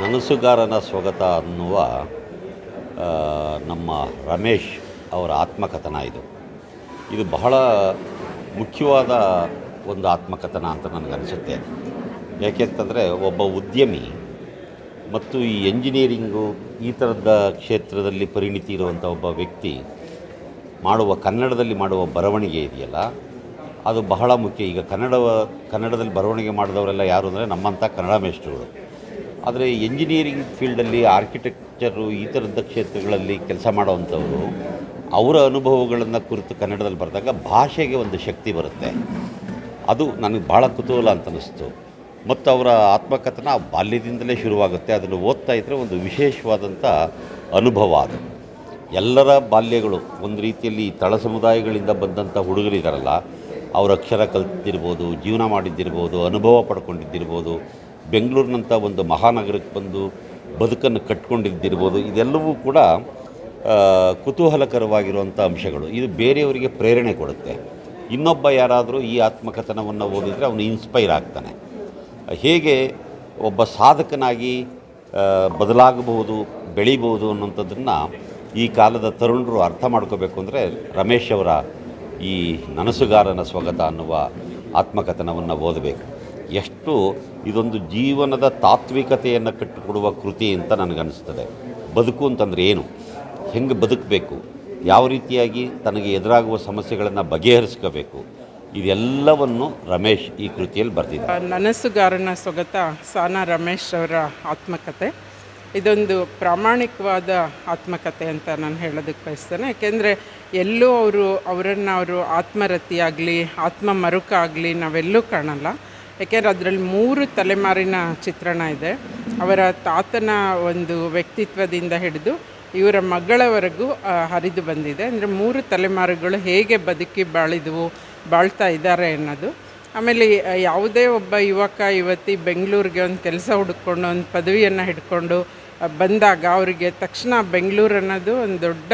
ನನಸುಗಾರನ ಸ್ವಗತ ಅನ್ನುವ ನಮ್ಮ ರಮೇಶ್ ಅವರ ಆತ್ಮಕಥನ ಇದು. ಇದು ಬಹಳ ಮುಖ್ಯವಾದ ಒಂದು ಆತ್ಮಕಥನ ಅಂತ ನನಗನ್ನಿಸುತ್ತೆ ಯಾಕೆಂತಂದರೆ ಒಬ್ಬ ಉದ್ಯಮಿ ಮತ್ತು ಈ ಎಂಜಿನಿಯರಿಂಗು ಈ ಥರದ ಕ್ಷೇತ್ರದಲ್ಲಿ ಪರಿಣಿತಿ ಇರುವಂಥ ಒಬ್ಬ ವ್ಯಕ್ತಿ ಮಾಡುವ, ಕನ್ನಡದಲ್ಲಿ ಮಾಡುವ ಬರವಣಿಗೆ ಇದೆಯಲ್ಲ, ಅದು ಬಹಳ ಮುಖ್ಯ. ಈಗ ಕನ್ನಡ ಕನ್ನಡದಲ್ಲಿ ಬರವಣಿಗೆ ಮಾಡಿದವರೆಲ್ಲ ಯಾರು ಅಂದರೆ ನಮ್ಮಂಥ ಕನ್ನಡ ಮೇಷ್ಟ್ರುಗಳು. ಆದರೆ ಎಂಜಿನಿಯರಿಂಗ್ ಫೀಲ್ಡಲ್ಲಿ ಆರ್ಕಿಟೆಕ್ಚರು ಈ ಥರದ ಕ್ಷೇತ್ರಗಳಲ್ಲಿ ಕೆಲಸ ಮಾಡೋವಂಥವರು, ಅವರ ಅನುಭವಗಳನ್ನು ಕುರಿತು ಕನ್ನಡದಲ್ಲಿ ಬರೆದಾಗ ಭಾಷೆಗೆ ಒಂದು ಶಕ್ತಿ ಬರುತ್ತೆ. ಅದು ನನಗೆ ಭಾಳ ಕುತೂಹಲ ಅಂತ ಅನ್ನಿಸ್ತು ಮತ್ತು ಅವರ ಆತ್ಮಕಥನ ಬಾಲ್ಯದಿಂದಲೇ ಶುರುವಾಗುತ್ತೆ. ಅದನ್ನು ಓದ್ತಾ ಇದ್ದರೆ ಒಂದು ವಿಶೇಷವಾದಂಥ ಅನುಭವ ಅದು. ಎಲ್ಲರ ಬಾಲ್ಯಗಳು ಒಂದು ರೀತಿಯಲ್ಲಿ ತಳ ಸಮುದಾಯಗಳಿಂದ ಬಂದಂಥ ಹುಡುಗರಿದ್ದಾರಲ್ಲ ಅವ್ರ ಅಕ್ಷರ ಕಲ್ತಿರ್ಬೋದು, ಜೀವನ ಮಾಡಿದ್ದಿರ್ಬೋದು, ಅನುಭವ ಪಡ್ಕೊಂಡಿದ್ದಿರ್ಬೋದು ಬೆಂಗಳೂರಿನಂಥ ಒಂದು ಮಹಾನಗರಕ್ಕೆ ಬಂದು ಬದುಕನ್ನು ಕಟ್ಕೊಂಡಿದ್ದಿರ್ಬೋದು, ಇದೆಲ್ಲವೂ ಕೂಡ ಕುತೂಹಲಕರವಾಗಿರುವಂಥ ಅಂಶಗಳು. ಇದು ಬೇರೆಯವರಿಗೆ ಪ್ರೇರಣೆ ಕೊಡುತ್ತೆ. ಇನ್ನೊಬ್ಬ ಯಾರಾದರೂ ಈ ಆತ್ಮಕಥನವನ್ನು ಓದಿದರೆ ಅವನು ಇನ್ಸ್ಪೈರ್ ಆಗ್ತಾನೆ. ಹೇಗೆ ಒಬ್ಬ ಸಾಧಕನಾಗಿ ಬದಲಾಗಬಹುದು, ಬೆಳಿಬಹುದು ಅನ್ನೋಂಥದ್ದನ್ನು ಈ ಕಾಲದ ತರುಣರು ಅರ್ಥ ಮಾಡ್ಕೋಬೇಕು ಅಂದರೆ ರಮೇಶ್ ಅವರ ಈ ನನಸುಗಾರನ ಸ್ವಗತ ಅನ್ನುವ ಆತ್ಮಕಥನವನ್ನು ಓದಬೇಕು. ಎಷ್ಟು ಇದೊಂದು ಜೀವನದ ತಾತ್ವಿಕತೆಯನ್ನು ಕಟ್ಟಿಕೊಡುವ ಕೃತಿ ಅಂತ ನನಗನ್ನಿಸ್ತದೆ. ಬದುಕು ಅಂತಂದರೆ ಏನು? ಹೆಂಗೆ ಬದುಕಬೇಕು? ಯಾವ ರೀತಿಯಾಗಿ ತನಗೆ ಎದುರಾಗುವ ಸಮಸ್ಯೆಗಳನ್ನು ಬಗೆಹರಿಸ್ಕೋಬೇಕು? ಇದೆಲ್ಲವನ್ನು ರಮೇಶ್ ಈ ಕೃತಿಯಲ್ಲಿ ಬರೆದಿದ್ದಾರೆ. ನನಸುಗಾರನ ಸೊಗತ ಸಾನಾ ರಮೇಶ್ ಅವರ ಆತ್ಮಕತೆ. ಇದೊಂದು ಪ್ರಾಮಾಣಿಕವಾದ ಆತ್ಮಕತೆ ಅಂತ ನಾನು ಹೇಳೋದಕ್ಕೆ ಬಯಸ್ತೇನೆ. ಯಾಕೆಂದರೆ ಎಲ್ಲೂ ಅವರು ಅವರನ್ನು ಅವರು ಆತ್ಮರತಿಯಾಗಲಿ ಆತ್ಮ ಮರುಕ ಆಗಲಿ ನಾವೆಲ್ಲೂ ಕಾಣಲ್ಲ. ಯಾಕೆಂದರೆ ಅದರಲ್ಲಿ ಮೂರು ತಲೆಮಾರಿನ ಚಿತ್ರಣ ಇದೆ. ಅವರ ತಾತನ ಒಂದು ವ್ಯಕ್ತಿತ್ವದಿಂದ ಹಿಡಿದು ಇವರ ಮಗಳವರೆಗೂ ಹರಿದು ಬಂದಿದೆ. ಅಂದರೆ ಮೂರು ತಲೆಮಾರುಗಳು ಹೇಗೆ ಬದುಕಿ ಬಾಳಿದವು, ಬಾಳ್ತಾ ಇದ್ದಾರೆ ಅನ್ನೋದು. ಆಮೇಲೆ ಯಾವುದೇ ಒಬ್ಬ ಯುವಕ, ಯುವತಿ ಬೆಂಗಳೂರಿಗೆ ಒಂದು ಕೆಲಸ ಹುಡುಕೊಂಡು, ಒಂದು ಪದವಿಯನ್ನು ಹಿಡ್ಕೊಂಡು ಬಂದಾಗ ಅವರಿಗೆ ತಕ್ಷಣ ಬೆಂಗಳೂರು ಅನ್ನೋದು ಒಂದು ದೊಡ್ಡ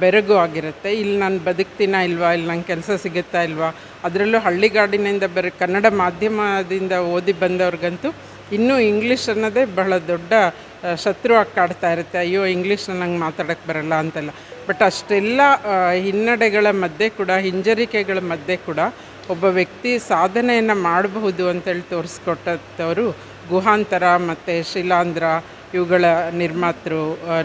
ಬೆರಗು ಆಗಿರುತ್ತೆ. ಇಲ್ಲಿ ನಾನು ಬದುಕ್ತೀನಾ ಇಲ್ವಾ? ಇಲ್ಲಿ ನಂಗೆ ಕೆಲಸ ಸಿಗುತ್ತಾ ಇಲ್ವಾ? ಅದರಲ್ಲೂ ಹಳ್ಳಿಗಾಡಿನಿಂದ ಬರ, ಕನ್ನಡ ಮಾಧ್ಯಮದಿಂದ ಓದಿ ಬಂದವ್ರಿಗಂತೂ ಇನ್ನೂ ಇಂಗ್ಲೀಷ್ ಅನ್ನೋದೇ ಬಹಳ ದೊಡ್ಡ ಶತ್ರು ಕಾಡ್ತಾ ಇರುತ್ತೆ. ಅಯ್ಯೋ ಇಂಗ್ಲೀಷ್ನ ನಂಗೆ ಮಾತಾಡೋಕ್ಕೆ ಬರಲ್ಲ ಅಂತೆಲ್ಲ. ಬಟ್ ಅಷ್ಟೆಲ್ಲ ಹಿನ್ನಡೆಗಳ ಮಧ್ಯೆ ಕೂಡ, ಹಿಂಜರಿಕೆಗಳ ಮಧ್ಯೆ ಕೂಡ ಒಬ್ಬ ವ್ಯಕ್ತಿ ಸಾಧನೆಯನ್ನು ಮಾಡಬಹುದು ಅಂತೇಳಿ ತೋರಿಸ್ಕೊಟ್ಟವರು ಗುಹಾಂತರ ಮತ್ತು ಶಿಲಾಂಧ್ರ, ಇವುಗಳ ನಿರ್ಮಾತೃ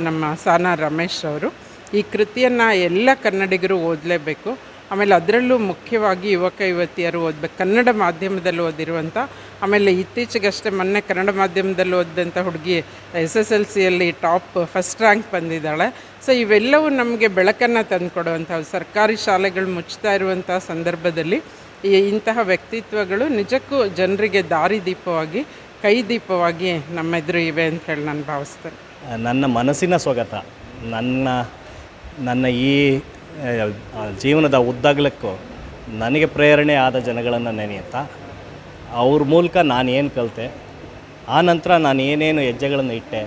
ನಮ್ಮ ಸಾನಾ ರಮೇಶ್ ಅವರು. ಈ ಕೃತಿಯನ್ನು ಎಲ್ಲ ಕನ್ನಡಿಗರು ಓದಲೇಬೇಕು. ಆಮೇಲೆ ಅದರಲ್ಲೂ ಮುಖ್ಯವಾಗಿ ಯುವಕ ಯುವತಿಯರು ಓದಬೇಕು. ಕನ್ನಡ ಮಾಧ್ಯಮದಲ್ಲಿ ಓದಿರುವಂಥ, ಆಮೇಲೆ ಇತ್ತೀಚೆಗಷ್ಟೇ ಮೊನ್ನೆ ಕನ್ನಡ ಮಾಧ್ಯಮದಲ್ಲಿ ಓದಿದಂಥ ಹುಡುಗಿ ಎಸ್ ಎಸ್ ಎಲ್ ಸಿಯಲ್ಲಿ ಟಾಪ್ ಫಸ್ಟ್ ರ್ಯಾಂಕ್ ಬಂದಿದ್ದಾಳೆ. ಸೊ ಇವೆಲ್ಲವೂ ನಮಗೆ ಬೆಳಕನ್ನು ತಂದುಕೊಡುವಂಥವು ಸರ್ಕಾರಿ ಶಾಲೆಗಳು ಮುಚ್ತಾ ಇರುವಂಥ ಸಂದರ್ಭದಲ್ಲಿ ಈ ಇಂತಹ ವ್ಯಕ್ತಿತ್ವಗಳು ನಿಜಕ್ಕೂ ಜನರಿಗೆ ದಾರಿದೀಪವಾಗಿ ಕೈ ದೀಪವಾಗಿ ನಮ್ಮೆದುರು ಇವೆ ಅಂತ ಹೇಳಿ ನಾನು ಭಾವಿಸ್ತೇನೆ. ನನ್ನ ಮನಸ್ಸಿನ ಸ್ವಗತ. ನನ್ನ ನನ್ನ ಈ ಜೀವನದ ಉದ್ದಗಲಕ್ಕೂ ನನಗೆ ಪ್ರೇರಣೆ ಆದ ಜನಗಳನ್ನು ನೆನೆಯುತ್ತಾ ಅವ್ರ ಮೂಲಕ ನಾನು ಏನು ಕಲಿತೆ, ಆ ನಂತರ ನಾನು ಏನೇನು ಹೆಜ್ಜೆಗಳನ್ನು ಇಟ್ಟೆ,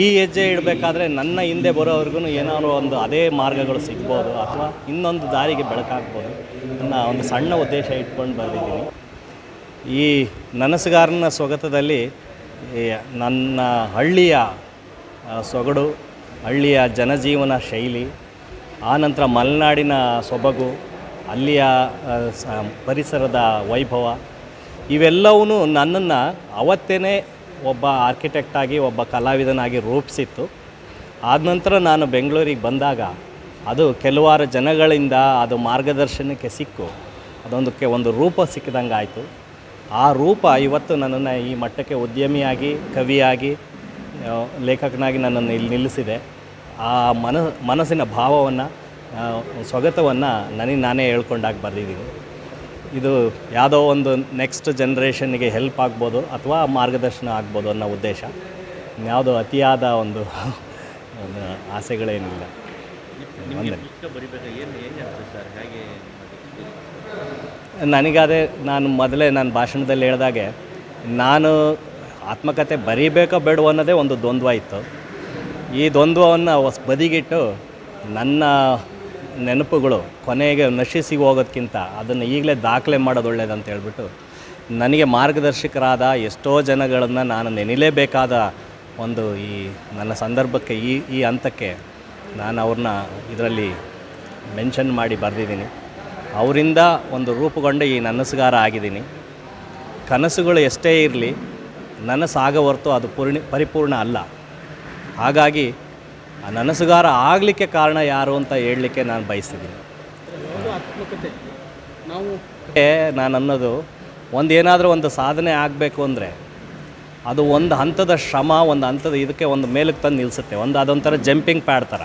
ಈ ಹೆಜ್ಜೆ ಇಡಬೇಕಾದ್ರೆ ನನ್ನ ಹಿಂದೆ ಬರೋವ್ರಿಗೂ ಏನಾದ್ರು ಒಂದು ಅದೇ ಮಾರ್ಗಗಳು ಸಿಗ್ಬೋದು ಅಥವಾ ಇನ್ನೊಂದು ದಾರಿಗೆ ಬೆಳಕಾಗ್ಬೋದು ನನ್ನ ಒಂದು ಸಣ್ಣ ಉದ್ದೇಶ ಇಟ್ಕೊಂಡು ಬಂದಿದ್ದೀನಿ. ಈ ನನಸುಗಾರನ ಸ್ವಗತದಲ್ಲಿ ನನ್ನ ಹಳ್ಳಿಯ ಸೊಗಡು ಹಳ್ಳಿಯ ಜನಜೀವನ ಶೈಲಿ ಆನಂತರ ಮಲೆನಾಡಿನ ಸೊಬಗು, ಅಲ್ಲಿಯ ಪರಿಸರದ ವೈಭವ ಇವೆಲ್ಲವೂ ನನ್ನನ್ನು ಅವತ್ತೇ ಒಬ್ಬ ಆರ್ಕಿಟೆಕ್ಟಾಗಿ ಒಬ್ಬ ಕಲಾವಿದನಾಗಿ ರೂಪಿಸಿತ್ತು. ಆದ ನಂತರ ನಾನು ಬೆಂಗಳೂರಿಗೆ ಬಂದಾಗ ಅದು ಕೆಲವಾರು ಜನಗಳಿಂದ ಅದು ಮಾರ್ಗದರ್ಶನಕ್ಕೆ ಸಿಕ್ಕು. ಅದೊಂದಕ್ಕೆ ಒಂದು ರೂಪ ಸಿಕ್ಕಿದಂಗೆ ಆಯಿತು ಆ ರೂಪ ಇವತ್ತು ನನ್ನನ್ನು ಈ ಮಟ್ಟಕ್ಕೆ ಉದ್ಯಮಿಯಾಗಿ, ಕವಿಯಾಗಿ ಲೇಖಕನಾಗಿ ನನ್ನನ್ನು ಇಲ್ಲಿ ನಿಲ್ಲಿಸಿದೆ. ಆ ಮನ ಮನಸ್ಸಿನ ಭಾವವನ್ನು ಸ್ವಗತವನ್ನು ನನಗೆ ನಾನೇ ಹೇಳ್ಕೊಂಡಾಗ ಬರೆದಿದ್ದೀನಿ. ಇದು ಯಾವುದೋ ಒಂದು ನೆಕ್ಸ್ಟ್ ಜನ್ರೇಷನ್ಗೆ ಹೆಲ್ಪ್ ಆಗ್ಬೋದು ಅಥವಾ ಮಾರ್ಗದರ್ಶನ ಆಗ್ಬೋದು ಅನ್ನೋ ಉದ್ದೇಶ. ಯಾವುದೋ ಅತಿಯಾದ ಒಂದು ಆಸೆಗಳೇನಿಲ್ಲ. ನನಗಾದರೆ ನಾನು ಮೊದಲೇ ನಾನು ಭಾಷಣದಲ್ಲಿ ಹೇಳಿದಾಗೆ ನಾನು ಆತ್ಮಕತೆ ಬರೀಬೇಕೋ ಬೇಡವೋ ಅನ್ನೋದೇ ಒಂದು ದ್ವಂದ್ವ ಇತ್ತು. ಈ ದ್ವಂದ್ವವನ್ನು ಹೊಸ ಬದಿಗಿಟ್ಟು ನನ್ನ ನೆನಪುಗಳು ಕೊನೆಗೆ ನಶಿಸಿ ಹೋಗೋದಕ್ಕಿಂತ ಅದನ್ನು ಈಗಲೇ ದಾಖಲೆ ಮಾಡೋದು ಒಳ್ಳೇದಂತ ಹೇಳ್ಬಿಟ್ಟು ನನಗೆ ಮಾರ್ಗದರ್ಶಕರಾದ ಎಷ್ಟೋ ಜನಗಳನ್ನು ನಾನು ನೆನಿಲೇಬೇಕಾದ ಒಂದು ಈ ನನ್ನ ಸಂದರ್ಭಕ್ಕೆ ಈ ಈ ಹಂತಕ್ಕೆ ನಾನು ಅವ್ರನ್ನ ಇದರಲ್ಲಿ ಮೆನ್ಷನ್ ಮಾಡಿ ಬರೆದಿದ್ದೀನಿ. ಅವರಿಂದ ಒಂದು ರೂಪುಗೊಂಡ ಈ ನನಸುಗಾರ ಆಗಿದ್ದೀನಿ. ಕನಸುಗಳು ಎಷ್ಟೇ ಇರಲಿ ನನಸಾಗೋ ಹೊರತು ಅದು ಪೂರ್ಣಿ, ಪರಿಪೂರ್ಣ ಅಲ್ಲ. ಹಾಗಾಗಿ ಆ ನನಸುಗಾರ ಆಗಲಿಕ್ಕೆ ಕಾರಣ ಯಾರು ಅಂತ ಹೇಳಲಿಕ್ಕೆ ನಾನು ಬಯಸ್ತಿದ್ದೀನಿ. ನಾವು ನಾನು ಅನ್ನೋದು ಒಂದು ಏನಾದರೂ ಒಂದು ಸಾಧನೆ ಆಗಬೇಕು ಅಂದರೆ ಅದು ಒಂದು ಹಂತದ ಶ್ರಮ, ಒಂದು ಹಂತದ ಇದಕ್ಕೆ ಒಂದು ಮೇಲಕ್ಕೆ ತಂದು ನಿಲ್ಲಿಸುತ್ತೆ ಒಂದು ಅದೊಂಥರ ಜಂಪಿಂಗ್ ಪ್ಯಾಡ್ ಥರ.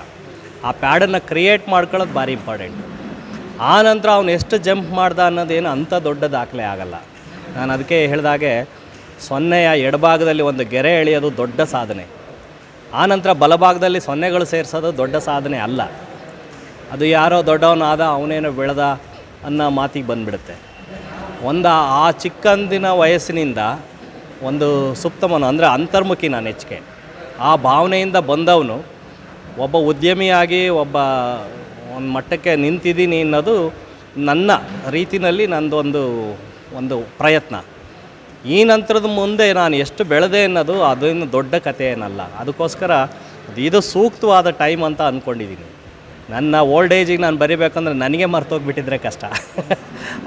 ಆ ಪ್ಯಾಡನ್ನು ಕ್ರಿಯೇಟ್ ಮಾಡ್ಕೊಳ್ಳೋದು ಭಾರಿ ಇಂಪಾರ್ಟೆಂಟ್. ಆ ನಂತರ ಅವನು ಎಷ್ಟು ಜಂಪ್ ಮಾಡ್ದ ಅನ್ನೋದೇನು ಅಂಥ ದೊಡ್ಡ ದಾಖಲೆ ಆಗಲ್ಲ. ನಾನು ಅದಕ್ಕೆ ಹೇಳಿದಾಗೆ ಸೊನ್ನೆಯ ಎಡಭಾಗದಲ್ಲಿ ಒಂದು ಗೆರೆ ಎಳೆಯೋದು ದೊಡ್ಡ ಸಾಧನೆ. ಆನಂತರ ಬಲಭಾಗದಲ್ಲಿ ಸೊನ್ನೆಗಳು ಸೇರಿಸೋದು ದೊಡ್ಡ ಸಾಧನೆ ಅಲ್ಲ. ಅದು ಯಾರೋ ದೊಡ್ಡವನಾದ ಅವನೇನೋ ಬೆಳೆದ ಅನ್ನೋ ಮಾತಿಗೆ ಬಂದುಬಿಡುತ್ತೆ. ಒಂದು ಆ ಚಿಕ್ಕಂದಿನ ವಯಸ್ಸಿನಿಂದ ಒಂದು ಸುಪ್ತಮನು, ಅಂದರೆ ಅಂತರ್ಮುಖಿ ನಾನು ಹೆಚ್ಚಿಗೆ ಆ ಭಾವನೆಯಿಂದ ಬಂದವನು ಒಬ್ಬ ಉದ್ಯಮಿಯಾಗಿ ಒಬ್ಬ ಒಂದು ಮಟ್ಟಕ್ಕೆ ನಿಂತಿದ್ದೀನಿ ಅನ್ನೋದು ನನ್ನ ರೀತಿಯಲ್ಲಿ ನಂದೊಂದು, ಒಂದು ಪ್ರಯತ್ನ. ಈ ನಂತರದ ಮುಂದೆ ನಾನು ಎಷ್ಟು ಬೆಳೆದೆ ಅನ್ನೋದು ಅದೇನು ದೊಡ್ಡ ಕಥೆ ಏನಲ್ಲ. ಅದಕ್ಕೋಸ್ಕರ ಇದು ಸೂಕ್ತವಾದ ಟೈಮ್ ಅಂತ ಅಂದ್ಕೊಂಡಿದ್ದೀನಿ ನನ್ನ ಓಲ್ಡ್ ಏಜಿಗೆ ನಾನು ಬರಿಬೇಕಂದ್ರೆ ನನಗೆ ಮರ್ತೋಗ್ಬಿಟ್ಟಿದ್ರೆ ಕಷ್ಟ.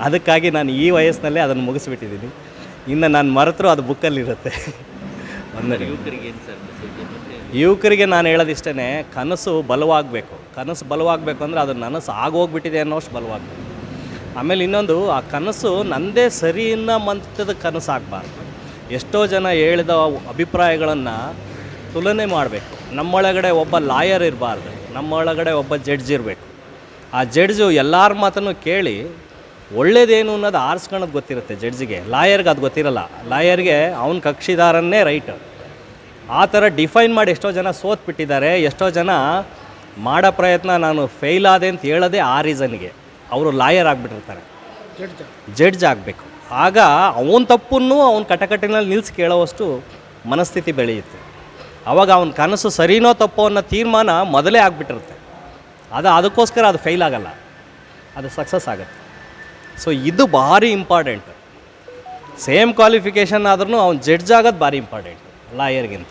ಅದಕ್ಕಾಗಿ ನಾನು ಈ ವಯಸ್ಸಿನಲ್ಲೇ ಅದನ್ನು ಮುಗಿಸ್ಬಿಟ್ಟಿದ್ದೀನಿ ಇನ್ನು ನಾನು ಮರೆತರೂ ಅದು ಬುಕ್ಕಲ್ಲಿರುತ್ತೆ. ಅಂದರೆ ಯುವಕರಿಗೆ ನಾನು ಹೇಳೋದಿಷ್ಟೇ ಕನಸು ಬಲವಾಗಬೇಕು. ಕನಸು ಬಲವಾಗಬೇಕು ಅಂದರೆ ಅದು ನನಸು ಆಗೋಗ್ಬಿಟ್ಟಿದೆ ಅನ್ನೋಷ್ಟು ಬಲವಾಗಬೇಕು. ಆಮೇಲೆ ಇನ್ನೊಂದು, ಆ ಕನಸು ನಂದೇ ಸರಿ ಅನ್ನೋ ಮಂತದ ಕನಸು ಆಗಬಾರ್ದು. ಎಷ್ಟೋ ಜನ ಹೇಳಿದ ಅಭಿಪ್ರಾಯಗಳನ್ನು ತುಲನೆ ಮಾಡಬೇಕು. ನಮ್ಮೊಳಗಡೆ ಒಬ್ಬ ಲಾಯರ್ ಇರಬಾರ್ದು, ನಮ್ಮೊಳಗಡೆ ಒಬ್ಬ ಜಡ್ಜ್ ಇರಬೇಕು. ಆ ಜಡ್ಜು ಎಲ್ಲರ ಮಾತನ್ನು ಕೇಳಿ ಒಳ್ಳೇದೇನು ಅನ್ನೋದು ಆರಿಸ್ಕೊಳ್ಳೋದು ಗೊತ್ತಿರುತ್ತೆ ಜಡ್ಜಿಗೆ. ಲಾಯರ್ಗೆ ಅದು ಗೊತ್ತಿರಲ್ಲ. ಲಾಯರ್ಗೆ ಅವ್ನ ಕಕ್ಷಿದಾರನ್ನೇ ರೈಟ್. ಆ ಥರ ಡಿಫೈನ್ ಮಾಡಿ ಎಷ್ಟೋ ಜನ ಸೋತ್ಬಿಟ್ಟಿದ್ದಾರೆ, ಎಷ್ಟೋ ಜನ ಮಾಡೋ ಪ್ರಯತ್ನ ನಾನು ಫೇಲ್ ಆದೆ ಅಂತ ಹೇಳೋದೇ ಆ ರೀಸನ್ಗೆ. ಅವರು ಲಾಯರ್ ಆಗಿಬಿಟ್ಟಿರ್ತಾರೆ. ಜಡ್ಜ್ ಆಗಬೇಕು. ಆಗ ಅವನ ತಪ್ಪನ್ನು ಅವನ ಕಟಕಟಿನಲ್ಲಿ ನಿಲ್ಲಿಸಿ ಕೇಳೋವಷ್ಟು ಮನಸ್ಥಿತಿ ಬೆಳೆಯುತ್ತೆ. ಆವಾಗ ಅವನ ಕನಸು ಸರಿನೋ ತಪ್ಪೋ ಅನ್ನೋ ತೀರ್ಮಾನ ಮೊದಲೇ ಆಗಿಬಿಟ್ಟಿರುತ್ತೆ. ಅದು ಅದಕ್ಕೋಸ್ಕರ ಅದು ಫೈಲ್ ಆಗಲ್ಲ. ಅದು ಸಕ್ಸಸ್ ಆಗುತ್ತೆ. ಸೊ ಇದು ಭಾರಿ ಇಂಪಾರ್ಟೆಂಟ್ ಸೇಮ್ ಕ್ವಾಲಿಫಿಕೇಷನ್ ಆದ್ರೂ ಅವ್ನು ಜಡ್ಜ್ ಆಗೋದು ಭಾರಿ ಇಂಪಾರ್ಟೆಂಟ್ ಲಾಯರ್ಗಿಂತ.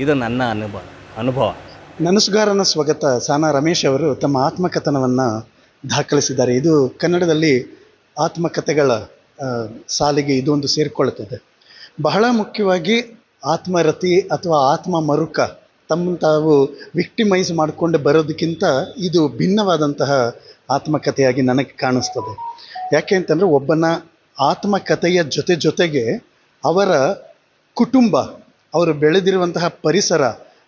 ಇದು ನನ್ನ ಅನುಭವ ಅನುಭವ. ನನಸುಗಾರನ ಸ್ವಗತ ಸಾನಾ ರಮೇಶ್ ಅವರು ತಮ್ಮ ಆತ್ಮಕಥನವನ್ನು ದಾಖಲಿಸಿದ್ದಾರೆ. ಇದು ಕನ್ನಡದಲ್ಲಿ ಆತ್ಮಕಥೆಗಳ ಸಾಲಿಗೆ ಇದೊಂದು ಸೇರಿಕೊಳ್ಳುತ್ತದೆ ಬಹಳ ಮುಖ್ಯವಾಗಿ ಆತ್ಮರತಿ ಅಥವಾ ಆತ್ಮ ಮರುಕ ತಮ್ಮ ತಾವು ವಿಕ್ಟಿಮೈಸ್ ಮಾಡಿಕೊಂಡು ಬರೋದಕ್ಕಿಂತ ಇದು ಭಿನ್ನವಾದಂತಹ ಆತ್ಮಕಥೆಯಾಗಿ ನನಗೆ ಕಾಣಿಸ್ತದೆ. ಯಾಕೆ ಅಂತಂದರೆ ಒಬ್ಬನ ಆತ್ಮಕಥೆಯ ಜೊತೆ ಜೊತೆಗೆ ಅವರ ಕುಟುಂಬ, ಅವರು ಬೆಳೆದಿರುವಂತಹ ಪರಿಸರ,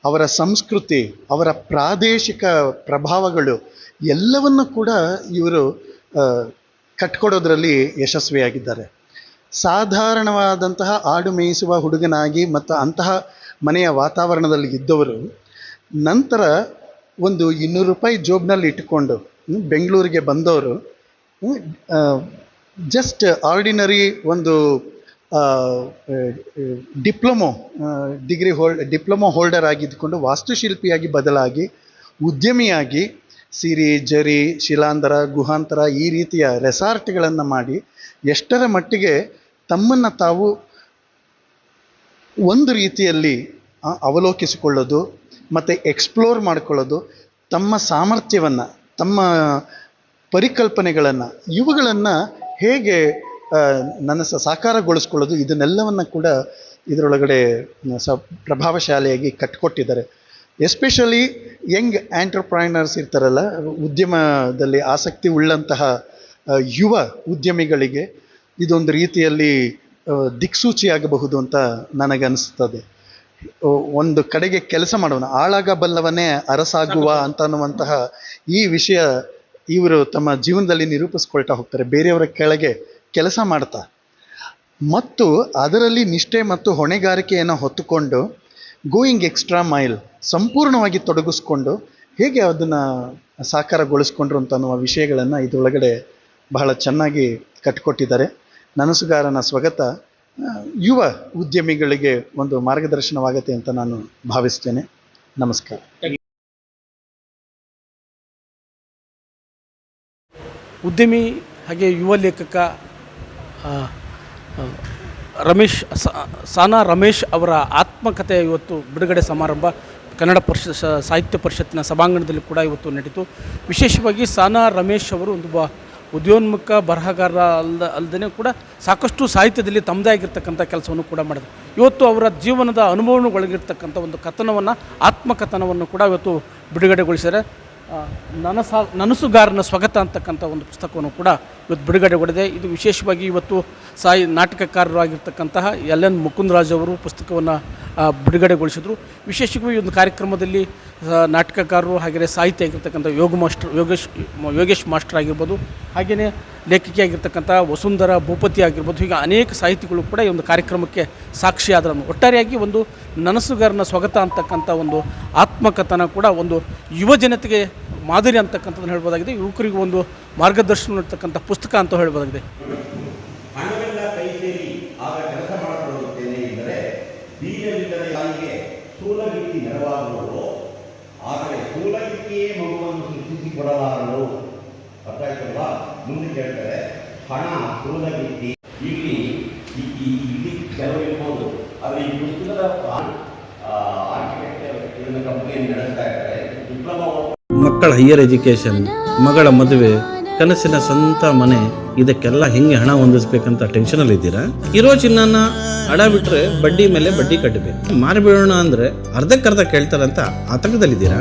ಅವರ ಸಂಸ್ಕೃತಿ, ಅವರ ಪ್ರಾದೇಶಿಕ ಪ್ರಭಾವಗಳು ಎಲ್ಲವನ್ನು ಕೂಡ ಇವರು ಕಟ್ಕೊಡೋದ್ರಲ್ಲಿ ಯಶಸ್ವಿಯಾಗಿದ್ದಾರೆ. ಸಾಧಾರಣವಾದಂತಹ ಆಡು ಮೇಯಿಸುವ ಹುಡುಗನಾಗಿ ಮತ್ತು ಅಂತಹ ಮನೆಯ ವಾತಾವರಣದಲ್ಲಿ ಇದ್ದವರು, ನಂತರ ಒಂದು ಇನ್ನೂರು ರೂಪಾಯಿ ಜೋಬ್ನಲ್ಲಿ ಇಟ್ಟುಕೊಂಡು ಬೆಂಗಳೂರಿಗೆ ಬಂದವರು ಜಸ್ಟ್ ಆರ್ಡಿನರಿ ಒಂದು diploma degree hold diploma holder ಆಗಿದ್ದುಕೊಂಡು ವಾಸ್ತುಶಿಲ್ಪಿಯಾಗಿ ಬದಲಾಗಿ ಉದ್ಯಮಿಯಾಗಿ ಸಿರಿ, ಜರಿ ಶಿಲಾಂತರ ಗುಹಾಂತರ ಈ ರೀತಿಯ ರೆಸಾರ್ಟ್ಗಳನ್ನು ಮಾಡಿ ಎಷ್ಟರ ಮಟ್ಟಿಗೆ ತಮ್ಮನ್ನು ತಾವು ಒಂದು ರೀತಿಯಲ್ಲಿ ಅವಲೋಕಿಸಿಕೊಳ್ಳೋದು ಮತ್ತು ಎಕ್ಸ್ಪ್ಲೋರ್ ಮಾಡಿಕೊಳ್ಳೋದು, ತಮ್ಮ ಸಾಮರ್ಥ್ಯವನ್ನು, ತಮ್ಮ ಪರಿಕಲ್ಪನೆಗಳನ್ನು, ಇವುಗಳನ್ನು ಹೇಗೆ ನನ್ನ ಸಾಕಾರಗೊಳಿಸ್ಕೊಳ್ಳೋದು ಇದನ್ನೆಲ್ಲವನ್ನು ಕೂಡ ಇದರೊಳಗಡೆ ಸ ಪ್ರಭಾವಶಾಲಿಯಾಗಿ ಕಟ್ಕೊಟ್ಟಿದ್ದಾರೆ. ಎಸ್ಪೆಷಲಿ ಯಂಗ್ ಆಂಟರ್ಪ್ರೈನರ್ಸ್ ಇರ್ತಾರಲ್ಲ, ಉದ್ಯಮದಲ್ಲಿ ಆಸಕ್ತಿ ಉಳ್ಳಂತಹ ಯುವ ಉದ್ಯಮಿಗಳಿಗೆ ಇದೊಂದು ರೀತಿಯಲ್ಲಿ ದಿಕ್ಸೂಚಿಯಾಗಬಹುದು ಅಂತ ನನಗನ್ನಿಸ್ತದೆ ಒಂದು ಕಡೆಗೆ ಕೆಲಸ ಮಾಡೋಣ, ಆಳಾಗಬಲ್ಲವನೇ ಅರಸಾಗುವ ಅಂತ ಅನ್ನುವಂತಹ ಈ ವಿಷಯ ಇವರು ತಮ್ಮ ಜೀವನದಲ್ಲಿ ನಿರೂಪಿಸ್ಕೊಳ್ತಾ ಹೋಗ್ತಾರೆ, ಬೇರೆಯವರ ಕೆಳಗೆ ಕೆಲಸ ಮಾಡ್ತಾ. ಮತ್ತು ಅದರಲ್ಲಿ ನಿಷ್ಠೆ ಮತ್ತು ಹೊಣೆಗಾರಿಕೆಯನ್ನು ಹೊತ್ತುಕೊಂಡು ಗೋಯಿಂಗ್ ಎಕ್ಸ್ಟ್ರಾ ಮೈಲ್ ಸಂಪೂರ್ಣವಾಗಿ ತೊಡಗಿಸ್ಕೊಂಡು ಹೇಗೆ ಅದನ್ನು ಸಾಕಾರಗೊಳಿಸ್ಕೊಂಡ್ರು ಅಂತ ಅನ್ನುವ ವಿಷಯಗಳನ್ನು ಇದರೊಳಗಡೆ ಬಹಳ ಚೆನ್ನಾಗಿ ಕಟ್ಕೊಟ್ಟಿದ್ದಾರೆ. ನನಸುಗಾರನ ಸ್ವಗತ ಯುವ ಉದ್ಯಮಿಗಳಿಗೆ ಒಂದು ಮಾರ್ಗದರ್ಶನವಾಗತ್ತೆ ಅಂತ ನಾನು ಭಾವಿಸ್ತೇನೆ. ನಮಸ್ಕಾರ. ಉದ್ಯಮಿ ಹಾಗೆ ಯುವ ಲೇಖಕ ರಮೇಶ್ ಸಾನಾ ರಮೇಶ್ ಅವರ ಆತ್ಮಕಥೆ ಇವತ್ತು ಬಿಡುಗಡೆ ಸಮಾರಂಭ. ಕನ್ನಡ ಪರಿಷ ಸಾಹಿತ್ಯ ಪರಿಷತ್ತಿನ ಸಭಾಂಗಣದಲ್ಲಿ ಕೂಡ ಇವತ್ತು ನಡೀತು. ವಿಶೇಷವಾಗಿ ಸಾನಾ ರಮೇಶ್ ಅವರು ಒಂದು ಬ, ಉದ್ಯೋನ್ಮುಖ ಬರಹಗಾರ ಅಲ್ದ ಅಲ್ಲದೇ ಕೂಡ ಸಾಕಷ್ಟು ಸಾಹಿತ್ಯದಲ್ಲಿ ತಮ್ಮದೇ ಆಗಿರ್ತಕ್ಕಂಥ ಕೆಲಸವನ್ನು ಕೂಡ ಮಾಡಿದ್ರು. ಇವತ್ತು ಅವರ ಜೀವನದ ಅನುಭವಗಳಿರ್ತಕ್ಕಂಥ ಒಂದು ಕಥನವನ್ನು, ಆತ್ಮಕಥನವನ್ನು ಕೂಡ ಇವತ್ತು ಬಿಡುಗಡೆಗೊಳಿಸಿದ್ದಾರೆ. ನನಸ ನನಸುಗಾರನ ಸ್ವಗತ ಅಂತಕ್ಕಂಥ ಒಂದು ಪುಸ್ತಕವನ್ನು ಕೂಡ ಇವತ್ತು ಬಿಡುಗಡೆಗೊಂಡಿದೆ ಇದು ವಿಶೇಷವಾಗಿ ಇವತ್ತು ಸಾಯಿ ನಾಟಕಕಾರರಾಗಿರ್ತಕ್ಕಂತಹ ಎಲ್ ಎನ್ ಮುಕುಂದರಾಜ್ ಅವರು ಪುಸ್ತಕವನ್ನು ಬಿಡುಗಡೆಗೊಳಿಸಿದರು. ವಿಶೇಷವಾಗಿ ಒಂದು ಕಾರ್ಯಕ್ರಮದಲ್ಲಿ ನಾಟಕಕಾರರು ಹಾಗೆಯೇ ಸಾಹಿತ್ಯ ಆಗಿರ್ತಕ್ಕಂಥ ಯೋಗ ಮಾಸ್ಟರ್ ಯೋಗೇಶ್ ಯೋಗೇಶ್ ಮಾಸ್ಟರ್ ಆಗಿರ್ಬೋದು, ಹಾಗೆಯೇ ಲೇಖಕಿ ಆಗಿರ್ತಕ್ಕಂಥ ವಸುಂಧರ ಭೂಪತಿ ಆಗಿರ್ಬೋದು, ಹೀಗೆ ಅನೇಕ ಸಾಹಿತಿಗಳು ಕೂಡ ಈ ಒಂದು ಕಾರ್ಯಕ್ರಮಕ್ಕೆ ಸಾಕ್ಷಿಯಾದ ಒಟ್ಟಾರೆಯಾಗಿ ಒಂದು ನನಸುಗಾರನ ಸ್ವಾಗತ ಅಂತಕ್ಕಂಥ ಒಂದು ಆತ್ಮಕಥನ ಕೂಡ ಒಂದು ಯುವ ಜನತೆಗೆ ಮಾದರಿ ಅಂತಕ್ಕಂಥದ್ದನ್ನು ಹೇಳ್ಬೋದಾಗಿದೆ. ಯುವಕರಿಗೆ ಒಂದು ಮಾರ್ಗದರ್ಶನ ಇರ್ತಕ್ಕಂಥ ಪುಸ್ತಕ ಅಂತ ಹೇಳ್ಬೋದಾಗಿದೆ. ಸೃಷ್ಟಿಸಿಕೊಡಲಾರಳು ಅರ್ಥ ಆಯ್ತಲ್ವಾ ಮುಂದೆ ಕೇಳ್ತಾರೆ, ಹಣ ಸೂಲಗಿತ್ತಿ ಇಲ್ಲಿ ಇಲ್ಲಿ ಕೆಲವು ಇರ್ಬೋದು. ಆದರೆ ಈ ಪುಸ್ತಕದ ಆರ್ಕಿಟೆಕ್ಚರ್ ಕಂಪನಿಯನ್ನು ನಡೆಸ್ತಾ ಇದ್ದಾರೆ. ಡಿಪ್ಲೊಮಾ ಮಕ್ಕಳ ಹೈಯರ್ ಎಜುಕೇಷನ್ ಮಗಳ ಮದುವೆ, ಕನಸಿನ ಸ್ವಂತ ಮನೆ, ಇದಕ್ಕೆಲ್ಲ ಹೆಂಗೆ ಹಣ ಹೊಂದಿಸ್ಬೇಕಂತ ಟೆನ್ಷನ್ ಇದ್ದೀರಾ? ಇರೋ ಚಿನ್ನನ ಅಡ ಬಿಟ್ರೆ ಬಡ್ಡಿ ಮೇಲೆ ಬಡ್ಡಿ ಕಟ್ಟಬೇಕು ಮಾರಿಬಿಡೋಣ ಅಂದ್ರೆ ಅರ್ಧಕ್ಕರ್ಧ ಕೇಳ್ತಾರಂತ ಆತಂಕದಲ್ಲಿದ್ದೀರಾ